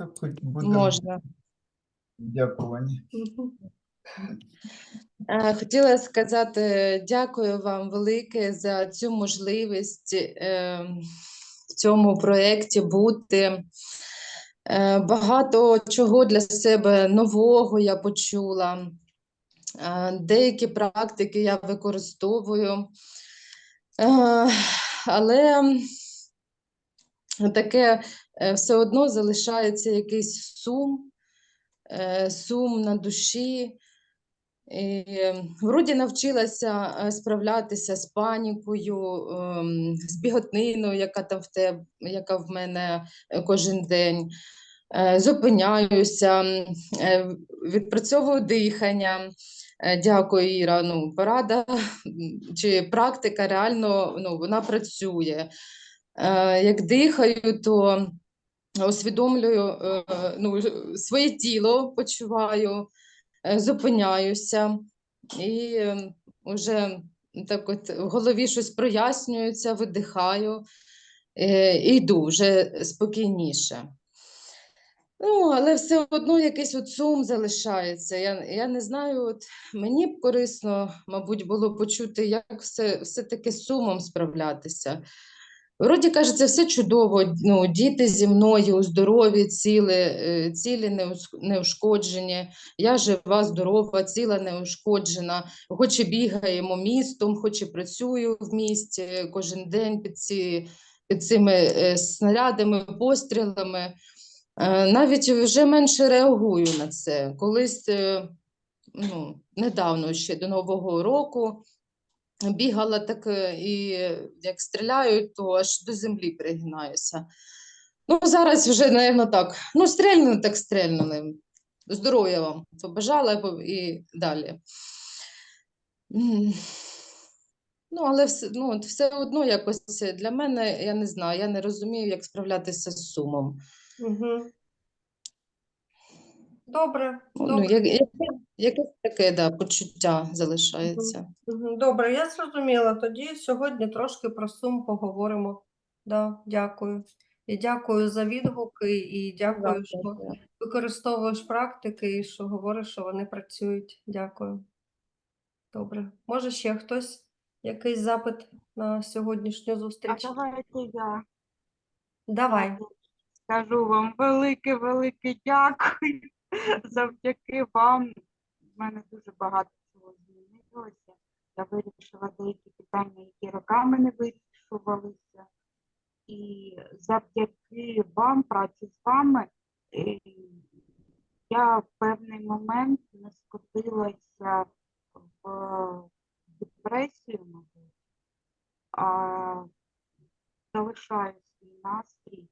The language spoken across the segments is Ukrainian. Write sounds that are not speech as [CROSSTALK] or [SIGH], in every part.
Так хоч будемо Можна. дякувані. Е, Хотіла сказати дякую вам велике за цю можливість е, в цьому проєкті бути. Е, Багато чого для себе нового я почула. Е, Деякі практики я використовую, Е, але таке все одно залишається якийсь сум, е, сум на душі. І, е, вроді навчилася е, справлятися з панікою, ем, з біготниною, яка там в тебе, яка в мене е, кожен день. Е, Зупиняюся, е, відпрацьовую дихання. Е, Дякую, Іра. Ну, порада чи практика реально ну, вона працює. Е, Як дихаю, то усвідомлюю е, ну, своє тіло, почуваю е, зупиняюся і вже так от в голові щось прояснюється, видихаю е, і йду вже спокійніше. Ну, але все одно якийсь от сум залишається. Я, я не знаю, от мені б корисно, мабуть, було почути, як все, все-таки з сумом справлятися. Вроді кажеться, все чудово. Ну, діти зі мною здорові, цілі, е, цілі неушкоджені. Я жива, здорова, ціла, неушкоджена. Хоч і бігаємо містом, хоч і працюю в місті кожен день під, ці, під цими е, снарядами, пострілами. Е, Навіть вже менше реагую на це. Колись е, ну, недавно ще до Нового року бігала так е, і як стріляють, то аж до землі пригинаюся. Ну, зараз вже, напевно, так. Ну, стрельнули, так стрельнули. Здоров'я вам побажала і далі. Ну, але все, ну, все одно якось для мене, я не знаю, я не розумію, як справлятися з сумом. Мгм. Добре, Ну, добре. як, яке, якесь таке да, почуття залишається. Мгм. Добре, я зрозуміла. Тоді сьогодні трошки про сум поговоримо. Да, дякую. І дякую за відгуки, і дякую, що використовуєш практики і що говориш, що вони працюють. Дякую. Добре. Може ще хтось якийсь запит на сьогоднішню А зустріч? давайте я Давай. скажу вам велике, велике дякую. [LAUGHS] Завдяки вам. В мене дуже багато чого змінилося. Я вирішила деякі питання, які роками не вирішувалися. І завдяки вам, праці з вами, е, я в певний момент не скотилася в депресію, мабуть, а залишаю свій настрій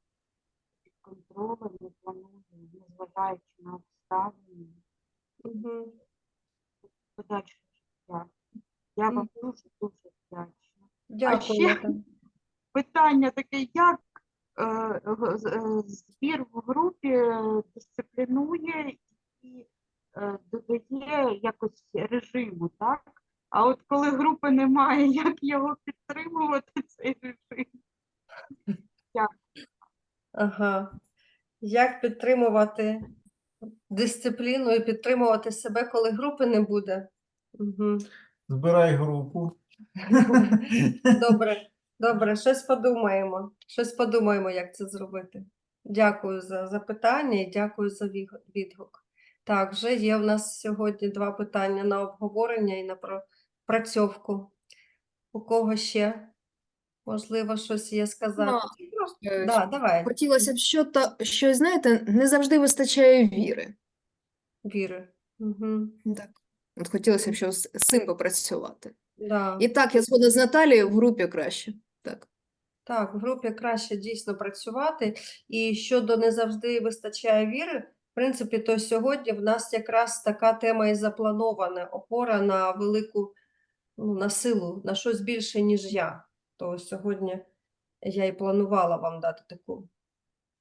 під контролем, не планую, незважаючи на Мгм. подальше життя. Я вам дуже дуже вдячна. Дякую. ще- Наталя. Питання таке, як е, г- з- е, збір в групі е, дисциплінує і е, додає якось режиму, так? А от коли групи немає, [LAUGHS] як його підтримувати, цей режим? Ага. Як підтримувати дисципліну і підтримувати себе, коли групи не буде? Угу. Збирай групу. [LAUGHS] Добре, добре, щось подумаємо. Щось подумаємо, як це зробити. Дякую за запитання і дякую за відгук. Так, вже є в нас сьогодні два питання на обговорення і на пропрацьовку. У кого ще? Можливо, щось сказати. Чи просто- е, Да, давай, Хотілося б що то, що, знаєте, не завжди вистачає віри. Віри. Угу. Так. От хотілося б що з з цим попрацювати. Да. І так, я згодна з Наталією, в групі краще. Так. Так, в групі краще дійсно працювати. І щодо не завжди вистачає віри, в принципі, то сьогодні в нас якраз така тема і запланована опора на велику ну, на силу, на щось більше, ніж я. То сьогодні я і планувала вам дати таку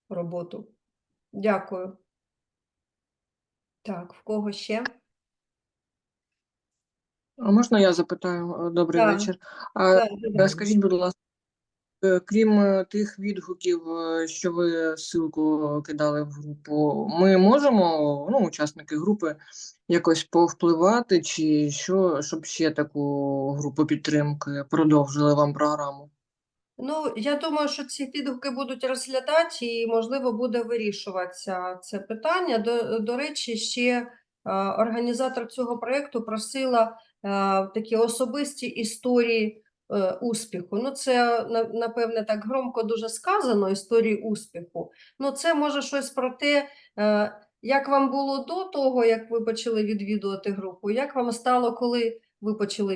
роботу. Дякую. Так, в кого ще? А можна я запитаю? Добрий Так. вечір. А Так, скажіть, будь ласка, крім е, тих відгуків, е, що ви ссылку кидали в групу, ми можемо, ну, учасники групи, якось повпливати, чи що, щоб ще таку групу підтримки продовжили вам програму? Ну, я думаю, що ці відгуки будуть розглядати і, можливо, буде вирішуватися це питання. До, до речі, ще е, організатор цього проєкту просила е, такі особисті історії е, успіху. Ну, це, напевне, так громко дуже сказано, історії успіху. Ну, це може щось про те, е, як вам було до того, як ви почали відвідувати групу, як вам стало, коли ви почали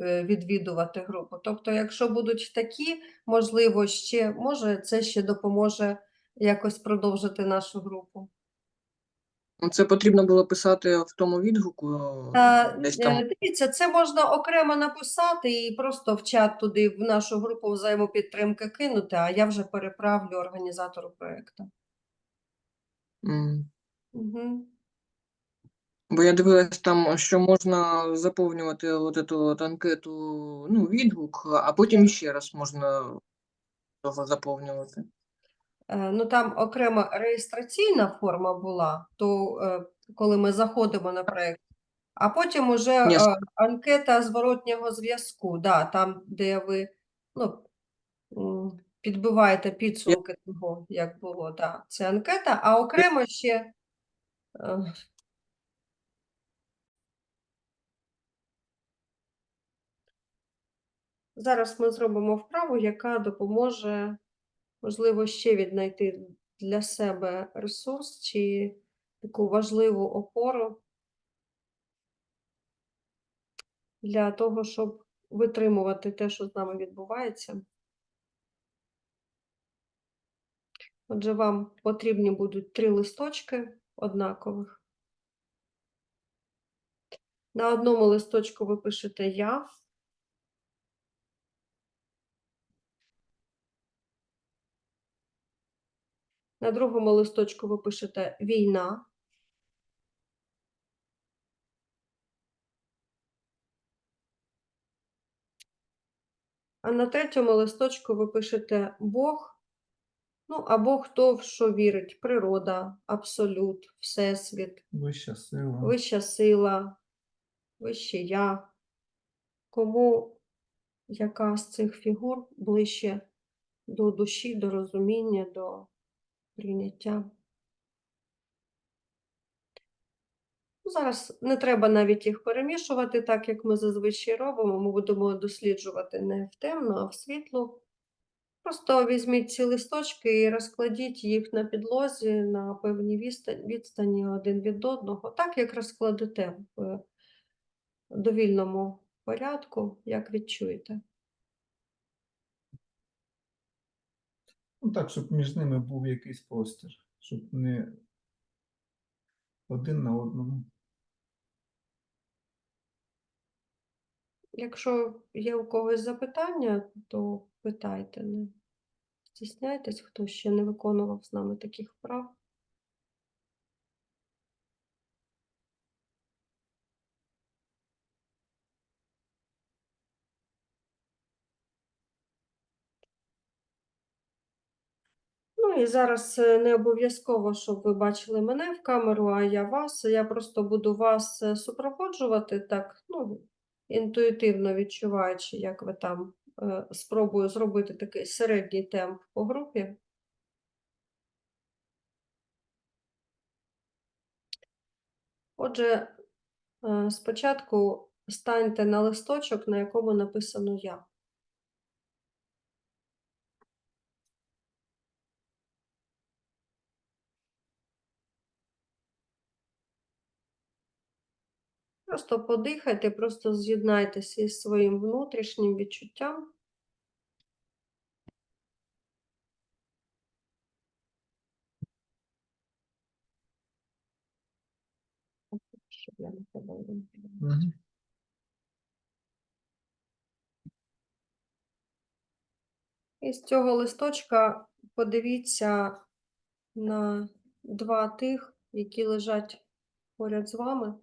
е, відвідувати групу. Тобто, якщо будуть такі, можливо, ще може це ще допоможе якось продовжити нашу групу. Це потрібно було писати в тому відгуку, Та, десь е, там. Дивіться, це можна окремо написати і просто в чат туди, в нашу групу взаємопідтримки кинути, а я вже переправлю організатору проєкту. М. Угу. Бо я дивилась там, що можна заповнювати от эту от анкету, ну, відгук, а потім ще раз можна того заповнювати. Е, Ну, там окрема реєстраційна форма була, то е, коли ми заходимо на проєкт, а потім уже Ні, е, анкета зворотнього зв'язку, да, там, де ви ну, підбиваєте підсумки того, як було, да, це анкета, а окремо ще. Зараз ми зробимо вправу, яка допоможе, можливо, ще віднайти для себе ресурс чи таку важливу опору для того, щоб витримувати те, що з нами відбувається. Отже, вам потрібні будуть три листочки однакових. На одному листочку ви пишете я. На другому листочку ви пишете війна. А на третьому листочку ви пишете Бог, ну або хто в що вірить: природа, абсолют, всесвіт, Вища сила. вища сила, вище я. Кому яка з цих фігур ближче до душі, до розуміння, до прийняття. Ну, Зараз не треба навіть їх перемішувати, так як ми зазвичай робимо. Ми будемо досліджувати не в темну, а в світлу. Просто візьміть ці листочки і розкладіть їх на підлозі на певній відстані один від одного, так як розкладете в довільному порядку, як відчуєте. Ну так, щоб між ними був якийсь простір, щоб не один на одному. Якщо є у когось запитання, то питайте, не стісняйтесь, хто ще не виконував з нами таких вправ. Ну і зараз е, не обов'язково, щоб ви бачили мене в камеру, а я вас. Я просто буду вас е, супроводжувати так, ну, інтуїтивно відчуваючи, як ви там е, спробую зробити такий середній темп по групі. Отже, спочатку станьте на листочок, на якому написано Я. Просто подихайте, просто з'єднайтеся із своїм внутрішнім відчуттям. Щоб я не. І з цього листочка подивіться на два тих, які лежать поряд з вами.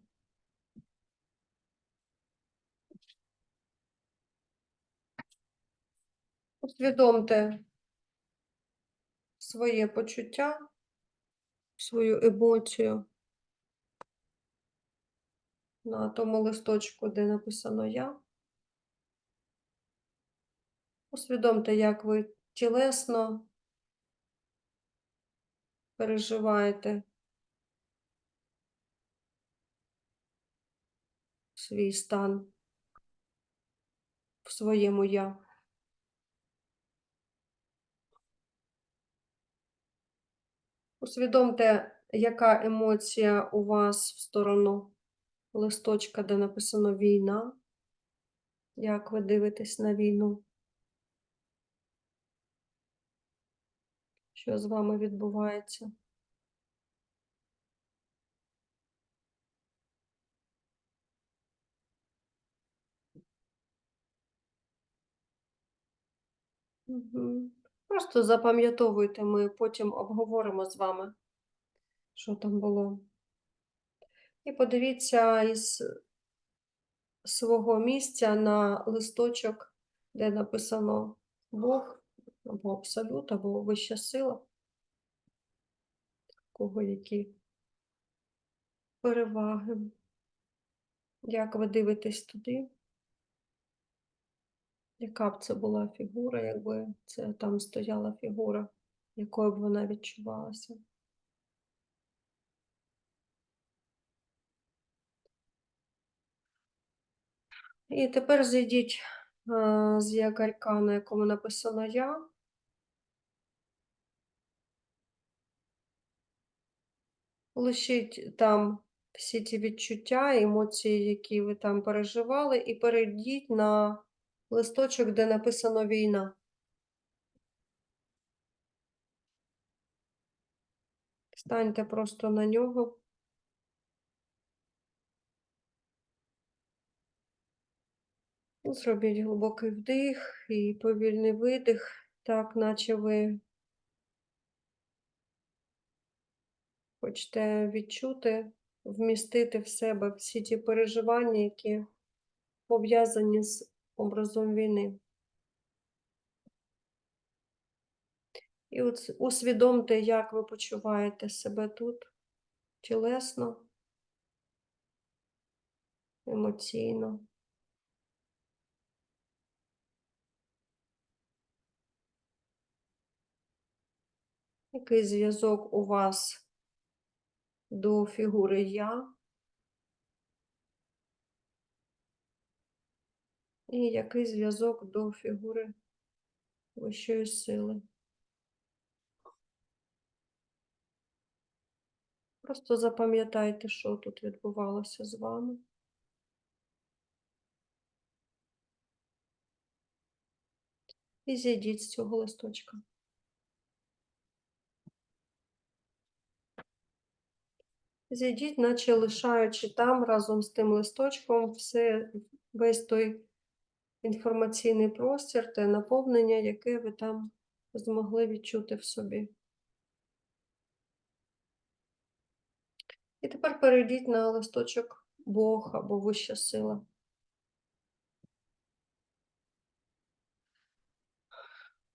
Усвідомте своє почуття, свою емоцію на тому листочку, де написано Я. Усвідомте, як ви тілесно переживаєте свій стан в своєму я. Усвідомте, яка емоція у вас в сторону листочка, де написано війна. Як ви дивитесь на війну? Що з вами відбувається? Мгм. Просто запам'ятовуйте, ми потім обговоримо з вами, що там було. І подивіться із свого місця на листочок, де написано Бог або Абсолют, або Вища сила. Кого які переваги? Як ви дивитесь туди? Яка б це була фігура, якби це там стояла фігура, якою б вона відчувалася? І тепер зайдіть е, з якорька, на якому написано Я. Лишіть там всі ті відчуття, емоції, які ви там переживали, і перейдіть на листочок, де написано війна. Станьте просто на нього. Зробіть глибокий вдих і повільний видих, так наче ви хочете відчути, вмістити в себе всі ті переживання, які пов'язані з образом війни. І от усвідомте, як ви почуваєте себе тут тілесно, емоційно. Який зв'язок у вас до фігури Я? І який зв'язок до фігури вищої сили? Просто запам'ятайте, що тут відбувалося з вами. І зійдіть з цього листочка. Зійдіть, наче лишаючи там разом з тим листочком все, весь той інформаційний простір, те наповнення, яке ви там змогли відчути в собі. І тепер перейдіть на листочок Бог або вища сила.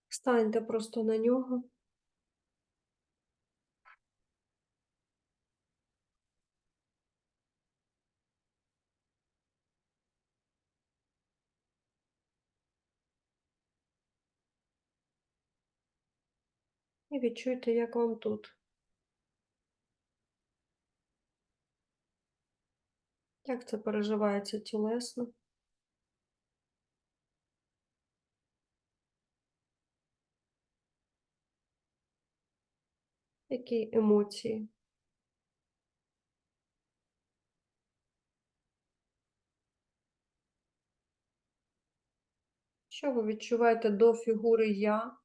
Станьте просто на нього. І відчуйте, як вам тут. Як це переживається тілесно? Які емоції? Що ви відчуваєте до фігури Я?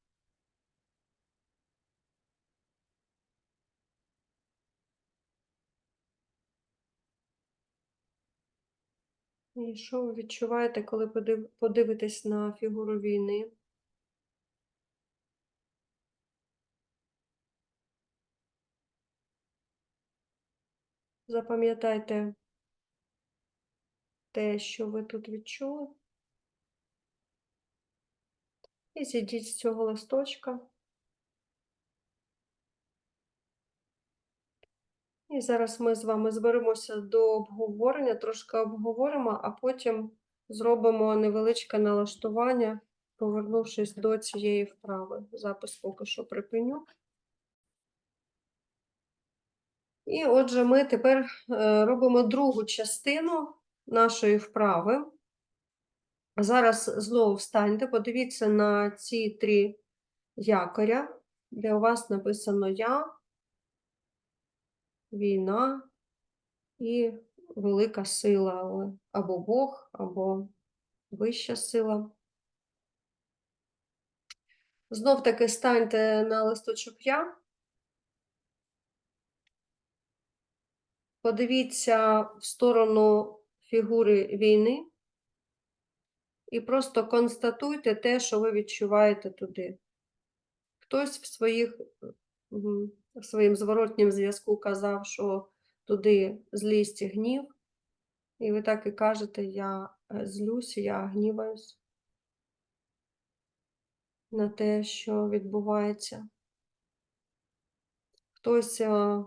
І що ви відчуваєте, коли подив- подивитесь на фігуру війни? Запам'ятайте те, що ви тут відчули. І зійдіть з цього листочка. І зараз ми з вами зберемося до обговорення, трошки обговоримо, а потім зробимо невеличке налаштування, повернувшись до цієї вправи. Запис поки що припиню. І отже, ми тепер е, робимо другу частину нашої вправи. Зараз знову встаньте, подивіться на ці три якоря, де у вас написано Я, війна і велика сила, або Бог, або вища сила. Знов таки станьте на листочок Я. Подивіться в сторону фігури війни і просто констатуйте те, що ви відчуваєте туди. Хтось в своїх, в своїм зворотнім зв'язку казав, що туди злість і гнів, і ви так і кажете, я е, злюсь, я гніваюсь на те, що відбувається. Хтось е,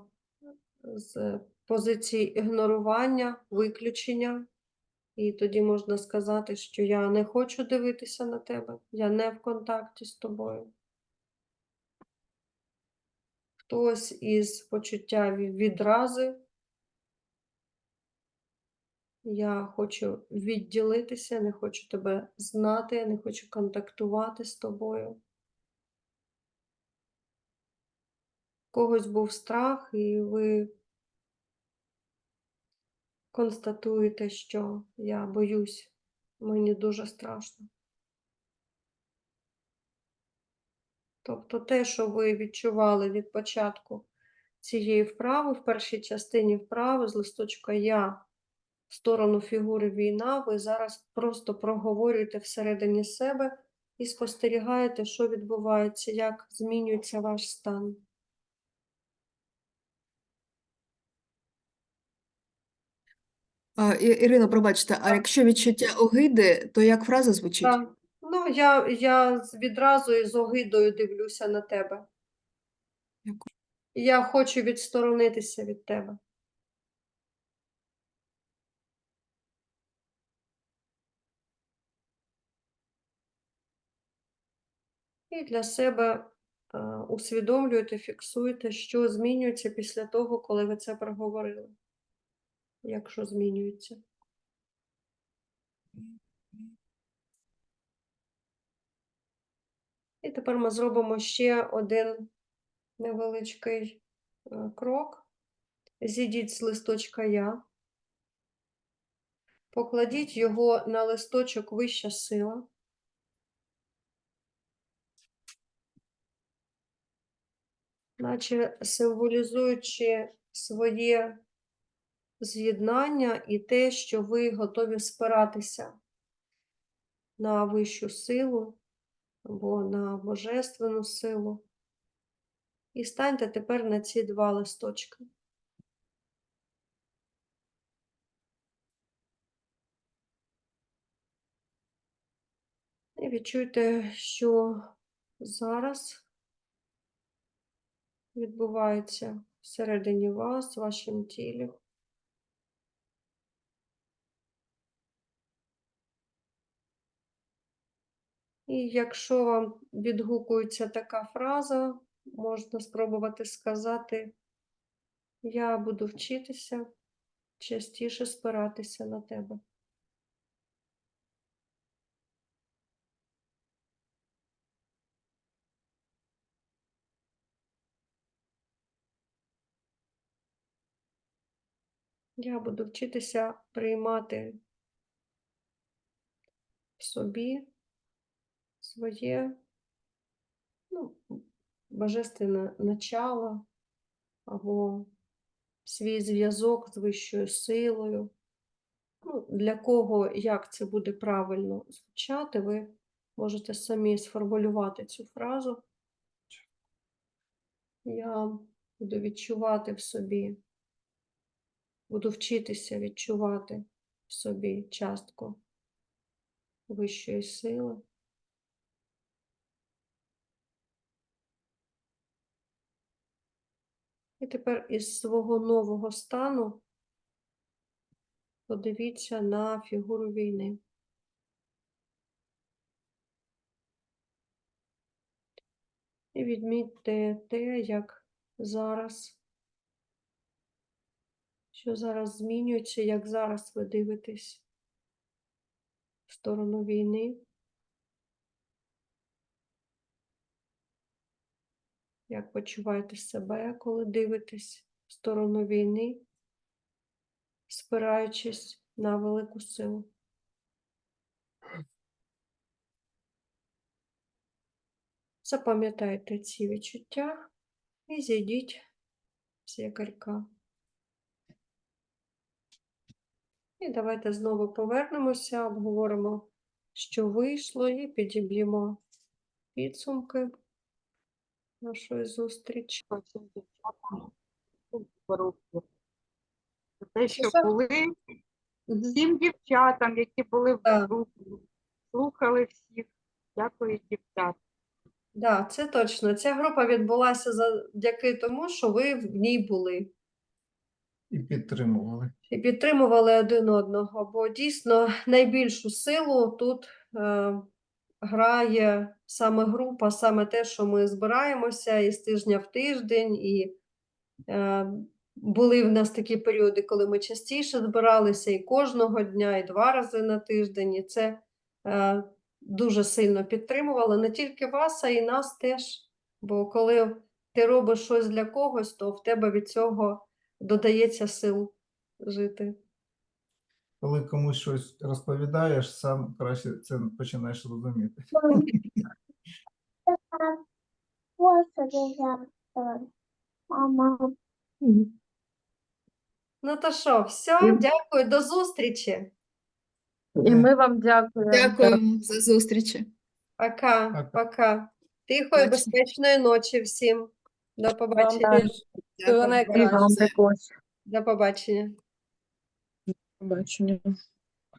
з позиції ігнорування, виключення, і тоді можна сказати, що я не хочу дивитися на тебе, я не в контакті з тобою. Хтось із почуття відрази. Я хочу відділитися, не хочу тебе знати, не хочу контактувати з тобою. Когось був страх, і ви констатуєте, що я боюсь, мені дуже страшно. Тобто те, що ви відчували від початку цієї вправи, в першій частині вправи з листочка Я в сторону фігури війна, ви зараз просто проговорюєте всередині себе і спостерігаєте, що відбувається, як змінюється ваш стан. А, І- Ірино, пробачте, а якщо відчуття огиди, то як фраза звучить? Так. Ну, я, я з- відразу із огидою дивлюся на тебе. Я хочу відсторонитися від тебе. І для себе е, усвідомлюєте, фіксуєте, що змінюється після того, коли ви це проговорили. Якщо змінюється. І тепер ми зробимо ще один невеличкий е, крок. Зійдіть з листочка Я. Покладіть його на листочок вища сила. Наче символізуючи своє з'єднання і те, що ви готові спиратися на вищу силу або на божественну силу. І станьте тепер на ці два листочки. І відчуйте, що зараз відбувається всередині вас, в вашому тілі. І якщо вам відгукується така фраза, можна спробувати сказати: Я буду вчитися частіше спиратися на тебе. Я буду вчитися приймати в собі своє ну, божественне начало або свій зв'язок з вищою силою. Ну, для кого як це буде правильно звучати, ви можете самі сформулювати цю фразу. Я буду відчувати в собі, буду вчитися відчувати в собі частку вищої сили. І тепер із свого нового стану подивіться на фігуру війни. І відмітьте те, як зараз, що зараз змінюється, як зараз ви дивитесь в сторону війни. Як почуваєте себе, коли дивитесь в сторону війни, спираючись на велику силу? Запам'ятайте ці відчуття і зійдіть з якорька. І давайте знову повернемося, обговоримо, що вийшло, і підіб'ємо підсумки нашої зустрічі. Те, що були, всім дівчатам, які були в групі, слухали всіх. Дякую, дівчат. Да, це точно. Ця група відбулася завдяки тому, що ви в ній були І підтримували. і підтримували один одного, бо дійсно найбільшу силу тут е, грає саме група, саме те, що ми збираємося із тижня в тиждень, і е, були в нас такі періоди, коли ми частіше збиралися і кожного дня, і два рази на тиждень. І це е, дуже сильно підтримувало не тільки вас, а й нас теж. Бо коли ти робиш щось для когось, то в тебе від цього додається сил жити. Коли комусь щось розповідаєш, сам краще це починаєш розуміти. Мама. Ну то що, все, дякую, до зустрічі. І ми вам дякуємо. Дякуємо за зустрічі. Пока, Пока. пока. Тихої, безпечної ночі всім. До побачення. найкращого. також. До побачення. Побачення.